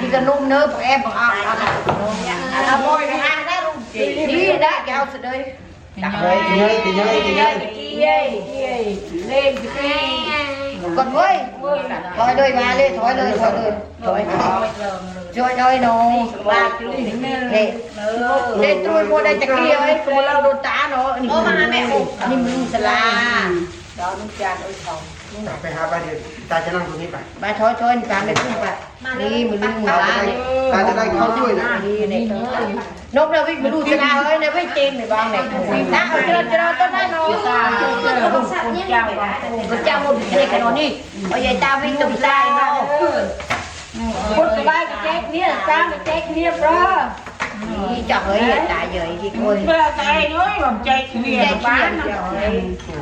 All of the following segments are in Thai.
นี่ก็นุ่มเนื้อแอบเอาเอาเอาบอยไปหาได้ลุงนี่ได้แกเอาสุดเลย Đấy, chị ơi, chị ơi, chị ơi. กดเว้ยถอยเลยมาเลยถอยเลยถอยเลยถอยช่วยหน่อยหนูนี่เด็กตรุยมัว ได้ตะเกียบไอ้ตัวเราโดนตาเนาะนี่มาแม่โอ้นี่มึงสลาดอกน้ำจานโอ้ยทอง Phải hai ba điều, ta sẽ làm tụi นี้ไปมาถอยถอยการได้ขึ้นไปนี่มึงมึงมา ta เนี่ย ta จะได้เข้าช่วยนะนี่เนี่ยนกเราวิ่งมาดูชนะเฮ้ยเนี่ยไม่เต็มเลยบ้างเนี่ยนะเอาเจริญเจริญต้นไม้เนาะพระเจ้าหมดเด็กกันนี่เอาใหญ่ตาวิ่งตุ้มตายเนาะคนสบายกับแจ๊กเนี่ยตามกับแจ๊กเนี่ยเพราะนี่จับเฮ้ยตายเยอะที่คนเวลาใจน้อยผมใจเรียแจ๊นกบ้าเขียนนเยอะเดี๋ย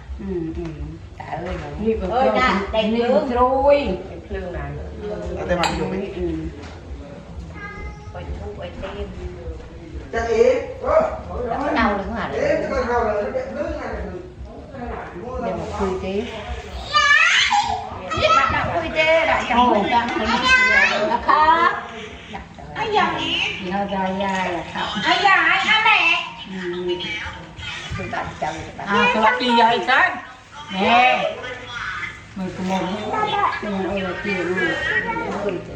อะมันก็โอ้ยใหญ่ตาหมกตาลงเนาะลานอันนี้จุย đã mà kia nuôi ơi đã cho tôi มาด้วยหน่อยเลยเลยเลยจะได้ตรูนะเมียจะบะมามือสักใครเป็นคือบาดำตา ừ ừ ตาเอ้ยหนูนี่ก็เจ้าแต่งเรื่องจุยเป็นเครื่องนั้นแต่มาอยู่ไหม ừ ไปทุบไปเต้นจะเอ๊ะเออแล้วก็เน่าถึงหันเอ๊ะจะเข้าเลยเรื่องอะไรเดี๋ยวมาคุยเต้บัดดับคุยเต้ได้จัง Ồ, เลย đang thấy là khá ไอ้ยัง nó dài dài là khá ไอ้ยังไอ้แม่ ừ คือานเจ้าอยู่บ้นอ่สวัสดียายจันแม่มือกระมงเออเออตีลูก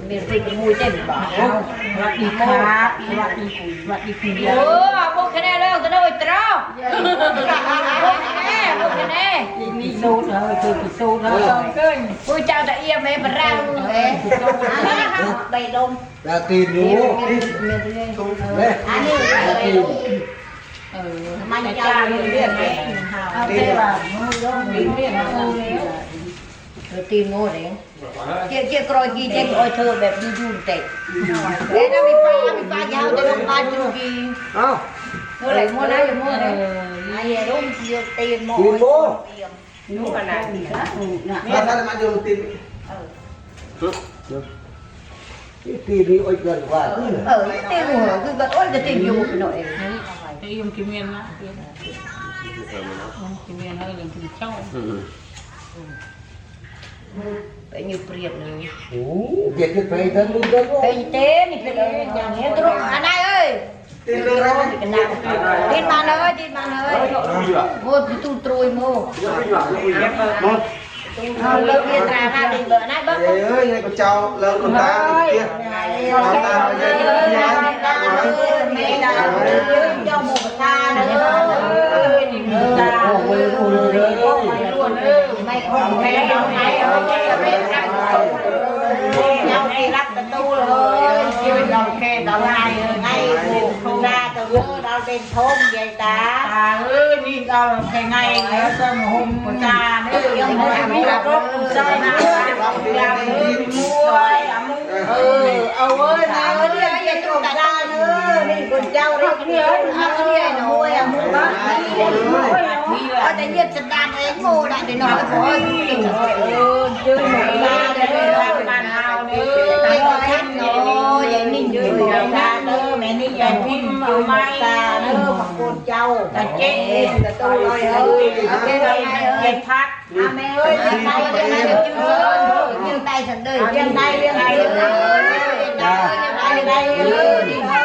มีสิกมูเจ็บบ่สวัสดีขาสลัสดีคุณสวัสดีคุณโอ้พวกคะแนนแล้วก็ได้ตรองพวกคะแนนพวกคะแนนนี่โซ่เธอคือคือโซ่เธอกูเจ้าจะเอี่ยมไหมปะรังเอ๊ะไปดมแล้ตีนรู้อันนี้ ใบลม Ừ, มันยาวเรื่อยๆ à, thế là nó giống miếng miếng nó sâu đấy. เธอตีนโง่เลยเกี่ยวเกี่ยวกรอยกีเจ๊กโอ้ยเธอแบบยูยูเตะเอ้ยนะมีปลามีปลายาวแต่ลงปลาจูกี không เธอเลยมั่วนะอย่ามั่วเลย Ừ, ไอ้รุ่มเกี่ยวตีนโม่ tiền bố nó còn lại thì khác. Ừ, nè. là sao mà dùng tiền cái tiền đi ôi gần quá เออตีนหัวคือก็โอ้ยจะตีนอยู่หน่อย Cái im kim miên á. Im kim miên hơi là kim châu. ไปอยู่เปรียบเลย Ủa, việc cái phải thân luôn đó ไปเต้นี่เป็นอย่ يمكن مين ما يمكن مين هذا يمكن تشاو ពេញព្រៀបនឹងអូវាគេពេញទៅលុបទៅពេញទេនេះគេញ៉ាំនេះទ្រុអាណៃអើយទីលើរងកណាទីបានអើយទីបានអើយមកទូត្រួយមកយកយកយកមក លើកវាត្រាថាលេងបើណាបើអើយកូនចោលលើកកូនតាទៀតតាមតាយាយយាយមេដល់យកមកបតានៅតាអូយអូយអូយមិនខំគេដល់ថ្ងៃអើយគេទៅខាងខ្ញុំឯងរកទទួលអើយជីវិតដល់គេដល់ហើយ เราเป็นทงใหญ่ตา Ta ơi, đi đâu là cái ngày nữa sao mà hôm của ta nữa. Em Không mới phải làm biết là được. có cùng sai nữa. Làm nữa, đi mua ấy, à, mua. เออเอาเว้ยมาเรียกไอ้ตรงตาเนอะนี่คนเจ้าเรียกเนี่ยเอาเรียกหนูอะมึงบ้าเอาแต่เยียดสันดานเองโง่ได้เดี๋ยวน้อยขอ Ừ, chơi một la để làm bàn hào nữa. ไอ้ก็ทักเนาะอย่างนี้ยืนอยู่นะเนอะแม่นี่ยายพิมพ์เอาไม้ตาเนอะมาโกนเจ้า Ta chết đi, ta tôi ơi, ơi, cái này là dây thắt. อาแม่เอ้ยเลยงได้เลี้ยงได้เลี้ยงจืดเลี้ยงได้สันเดยเลี้ยงได้เลี้ยงได้เลี้ยงได้เลี้ยงได้เลี้ยงได้เลี้ยงได้ดีทอนยืนหมูตาหมูตาเนเราเลี้ยงได้เลี้ยงไหมดเลย Nữa đi. มันได้ไม่ต้องเอาไปเอาไปเองไปเอาไปเดี๋ยวนี่เมีย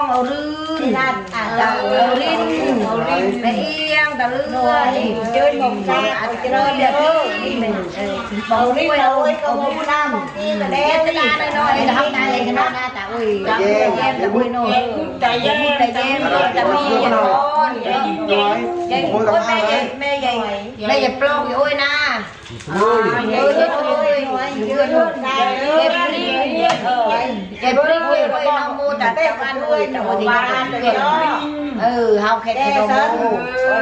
เนอะพิมพ์เอาปลองเอารื่นเอาลิ้นเอาลิ้นไปเอียงตะเลือนี่เจอหมกตาเอาเจริญเดี๋ยวนี่มันบอกนี่เอาไว้ก็มูน้ำนี่มันเด็ดตาหน่อยๆทำได้เลยกันนะตาอุ้ยตาแย้มตาอุ้ยโน่ Ta แต่ dây, ยังแต่ ta ยัง dây, แต่ ta มี dây. อย่างร้อนยายยายยายโอ้ยแม่ยายแม่ยายแม่ยายปลอกอยู่โอ้ยนะ เออเยอะเลยอยู่เพื่อนลูกนายเก็บปริกเก็บปริกเก็บเต้บ้านด้วยแต่ว่าที่บ้านเลย เออเฮาแค่ที่เราโม่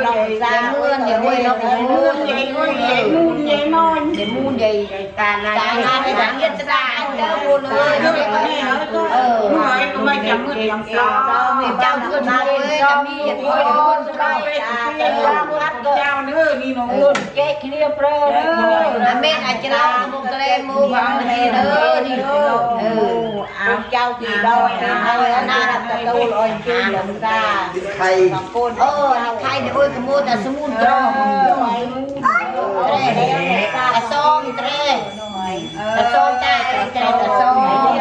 เราสร้างเงินเดี๋ยวเว้ยเรามูนใหญ่มูนใหญ่มูนใหญ่นอนใหญ่มูนใหญ่ตาลายตาลายในเรียนจะได้เจ้าบุญเลยเออเมื่อไหร่ก็ไม่จำเงินจำซองมีเจ้าเพื่อนมาเลยจะมีอย่างนี้คนจะได้เจ้าวัดก็เจ้าเนื้อนี่น้องอ้วนเจ๊ขี้เรียบเปรอะเด้อแม่อาจจะลามุกทะเลมูฟังนี่เด้อนี่เออเอาเจ้ากี่ดอยนะเอ អោចៅពីដងហើយណារកទទួលអញជួយលោកតាខៃអូខៃទៅកមូតាស្មូនត្រងត្រេអសូមត្រេអសូមតាត្រេអសូម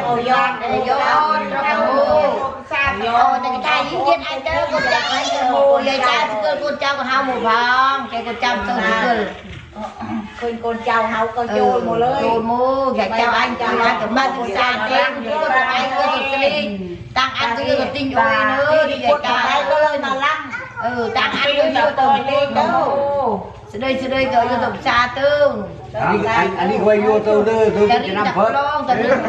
អូយ៉ងយ៉ងត្រងសាបយោតែកាយទៀតអញទៅកូនចាំអញទៅយាយតាស្គាល់កូនចាំហៅមកផងគេកូនចាំទៅស្គាល់ เย็นไอ้เด้อคนจับไอ้เด้อโอ้ยายจ้าเกิดคนเจ้าก็เฮาหมู่พังแกคนจำต้องเกิดคนโกนเจ้าเฮาก็โยนหมดเลยโดนมูอยากเจ้าอันเจ้าอันกับบ้านที่สร้างเองก็จะไปก็จะตีต่างอันก็จะติ้งโอ้ยเนื้อที่อยากตาจ้ายก็เลยมาลั่งเออต่างอันก็จะตัวเล็กเด้อสะดยสะดยก็จะต้องชาตึงอันนี้อันอันนี้ควยโยเตอร์เด้อเธอแต่จะริ้นนำตะเพิ่มลองแต่ริ้นควยสตาร์ทไปตัวกับตัวเลยควยโยเตอร์โยเตอร์ยูจะนำเพิ่มหมดอั นนี้ควยโยเตอร์สตาร์ทนี่นี่นี่ตะลองตะลอง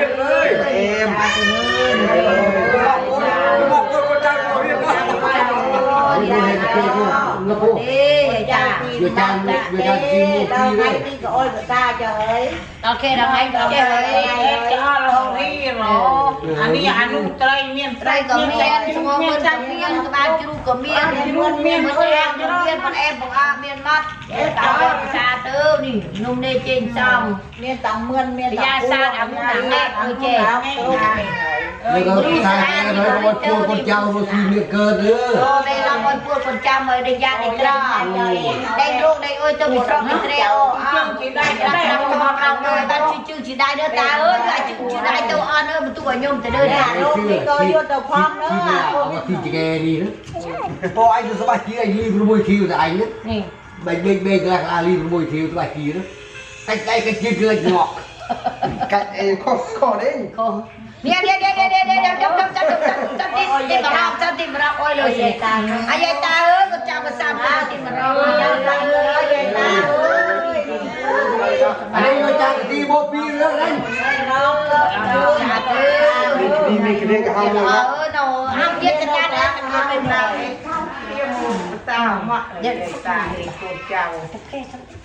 อันเลยเอ็มบอกคนคนจ้างเขาเรียกว่าเอ้ย វាកាន់វាកាន់ជីមួយពីរទេនេះក៏អុយបតាចុះហើយអូខេដល់ថ្ងៃដល់ចេះហើយចោលហូរនេះមកអានេះអានោះត្រីមានត្រីក៏មានឈ្មោះមិនចាំមានក្បាលជ្រូកក៏មានជ្រូកមានមកចាំមានមិនអែបងអាមានម៉ត់តើភាសាទៅនេះនំនេះចេញចំមានតមឿនមានតអាសាអាមួយអាមួយចេះ นแรงเมียนมันแอบบอกอะเมียนมัดตาชาเต้านี่นุ่มเนเจนซองเมียนตังเมือนเมียนยาซาดอามุหนังแม่คือเจแล้วก็ชายแก่เลยว่าชวนคนเจ้ามาซีเมียเกิดเด้อโอ้ได้รา เด้ยาได้ตราได้โรคได้โอ้ยจะมีสองมีเตรียวอ้าวได้ได้รับรองเราเลยบ้านชื่อชื่อชื่อได้เด้อตาเอ้ยได้ชื่อชื่อได้ตัวอ่อนเอ้ยมันตัวโยมจะเด้อเนี่ยได้ลูกนี่ก็อยู่แต่พร้อมเนาะเอาที่จะแกดีนะพอไอ้จะสบายทีไอ้รีบมวยคิวแต่ไอ้เนี่ยนี่เบงเบงเบงแล้วอารีบมวยคิวสบายทีนะใกล้ใกล้กันจีเกินหงอกกัดเอ็ข้อข้อเด้งโคเนี่ยเดี๋ยวเดี๋ยวเดี๋ยวเดี๋ยวเดี๋ยวจับจับจับจับจับติดติดมาเราจับติดมาเราโอ้ยเลยสิอายายตาเอ้ยก็จับมาสามติดมาเราอายายตาเอ้ยอายายตาเอ้ยอันนี้เราจะตีโบปีเรื่องนั้นชาเอ้ยนี่มีกระเด้งกับเอเฮาเลยอนะเนาะห้ามเย็ดกันนะมันเราตาหมาเด็กตาเด็กเจ้าจะเสืออะไรคือรักกับห้ามคนเจ้าเอ้ยเออรู้อันเห็นคนนี้ห้ามเว้ยมึงก็ห้ามก็เกลือหลอโอ้ลูกเมียลูกนี่แต่ยาต้องเพลแต่ชาเอ้ยนี่ต้นเจ้างห้าหมดพังต้นเคยเมียเลยต้นเออใจเ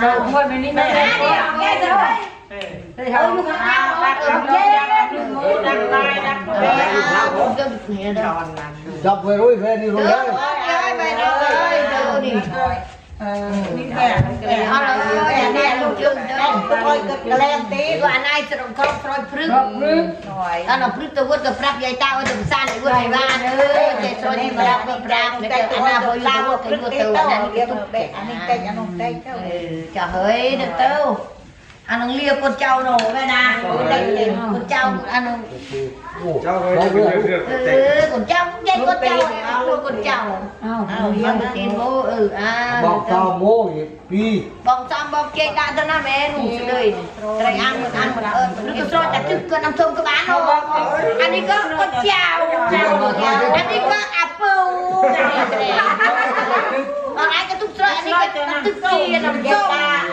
เราเมื่อไม่นี่แม่ได้เดียวแกจะเลยเฮ้ยเขาลูกค้าดักดักดักดักดักลายดักเออเอาผมจะเนี่ยเด้อจับไปรุ่ยไปนี่รุ่ยเด้เลอยย้ายไปเลยเด้อนี่ เออนี่แม่เอาเลยเนี่ยลูกจึงเด้ออ้อยกระแลมตีก็อันไหนจะต้องครอบครบพรึกหน่อยอันนั้นพรึกตัวก็ปรับพระยายตาว่าจะสร้างไอ้ว่าไอ้บ้านเออใจโซนที่ปรับปรับแล้วก็อันนั้นพออยู่ตัวก็อยู่ตัวอันนั้นก็ตุ๊กอันนี้เต้อันนู้นเต้เจ้าเออจะเฮ้ยเด้อเต้าอันนั้นเรียกคนเจ้าหนูแม่นะคนเจ้าอันนั้นเจ้าเลยเรื่องเรื่องเออคนเจ้า ใหญ่คนเจ้าเอาคนเจ้าเอาเอายังตีนโมเอออ่าบอกตาโม่ปีบอกซ้ำบอกเจ๊กานตนาแม่หนูเลยไตรอังมันอังมันเออนี่ก็สอดจากจึกเกินน้ำส้มกับบ้านเนาะอันนี้ก็คนเจ้าอันนี้ก็อัปเปิลบางอันนี้ก็ทุกจีน้ำส้ม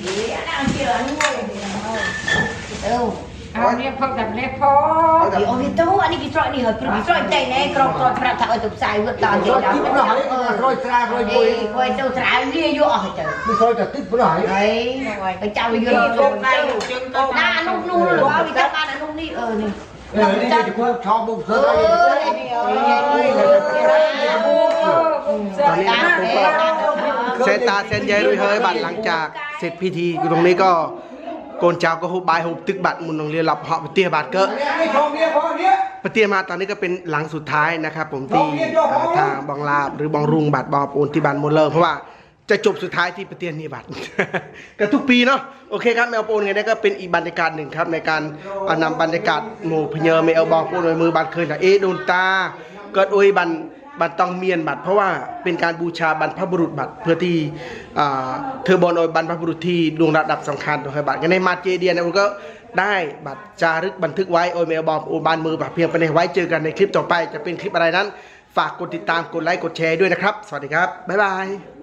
อดอันนี้ก็ตึกเกียน้ำเจ้าส้มตาอันนี้เรียนเจ้าแต่อ้นเรียนเจ้าส้มเลยจับติ๊กมันเอาเด็กเราก็เลี้ยงรอดูเออนี่อันนี้ก็พกยกก็ยกเต่าปรึกอันสรอยเนี่ยยกตุ้ยตุ้ยมันมาทงอยู่ตัวไม่ได้ตาเออตาตุสรปรึกเนี่ยยกจับกูตาพริกรู้ต้องเออที่เราจับจับกูสรติกกระเพราตุสันไม่รู้รักเลยแก้วจะให้กันโจ้นี่ก่อนนี่แก้วเอาไว้ก่อนเออได้บ้างเลยนั่งเชื่อนู่นเออเอาเรียกพ่อกับเรียกพ่อ thì ông biết đâu anh cái sợi này hợp cái sợi chạy này còn còn phải thợ tập sai vượt tàu thì ร đó ถติดปนหายรถตรารถบุย đi coi tàu sai lia vô ở trời ไม่ซอยจะติดปนหาย đấy cái chào vô นี่ nó ต rồi กได้อยู่จึงตก na nung nung rồi bao bị chắc ăn nung đi ờ này เออนี่จะกูชอบบุกเสือตอนนี้นะผมก็เเซตาเซนยายรุยเฮยบัตรหลังจากเสร็จพิธีอยู่ตรงนี้ก็โกนเจ้าก็หุบบายหุบตึกบัตรมุนโรงเรียนหลับเหาะไปเตี้ยบัตรก็นี่ชอบเนี่ยพอปเตียมาตอนนี้ก็เป็นหลังสุดท้ายนะครับ ผมที่ทางบางลาบหรือบางรุงบัตรบางปูนที่บันโมเลอร์เพราะว่าจะจบสุดท้ายที่ปเตียนนี่บัตรก็ทุกปีเนาะโอเคครับแมวปูนไงนี่ก็เป็นอีกบรรยากาศหนึ่งครับในการเอานำบรรยากาศหมู่พเยอแมวบองปูนไว้มือบัตรเคยแต่เอโดนตาเกิดโอยบัน บัตรต้องเมียนบัตรเพราะว่าเป็นการบูชาบรรพบุรุษบัตรเพื่อที่อ่าเธอบอลโอยบรรพบุรุษที่ดวงระดับสำคัญของบัตรกันในมาเจเดียนะก็ได้บัตรจารึกบันทึกไว้โอเมลบอมโอบานมือแบบเพียงไปในไว้เจอกันในคลิปต่อไปจะเป็นคลิปอะไรนั้น ฝากกดติดตามกดไลค์กดแชร์ด้วยนะครับ สวัสดีครับบ๊ายบาย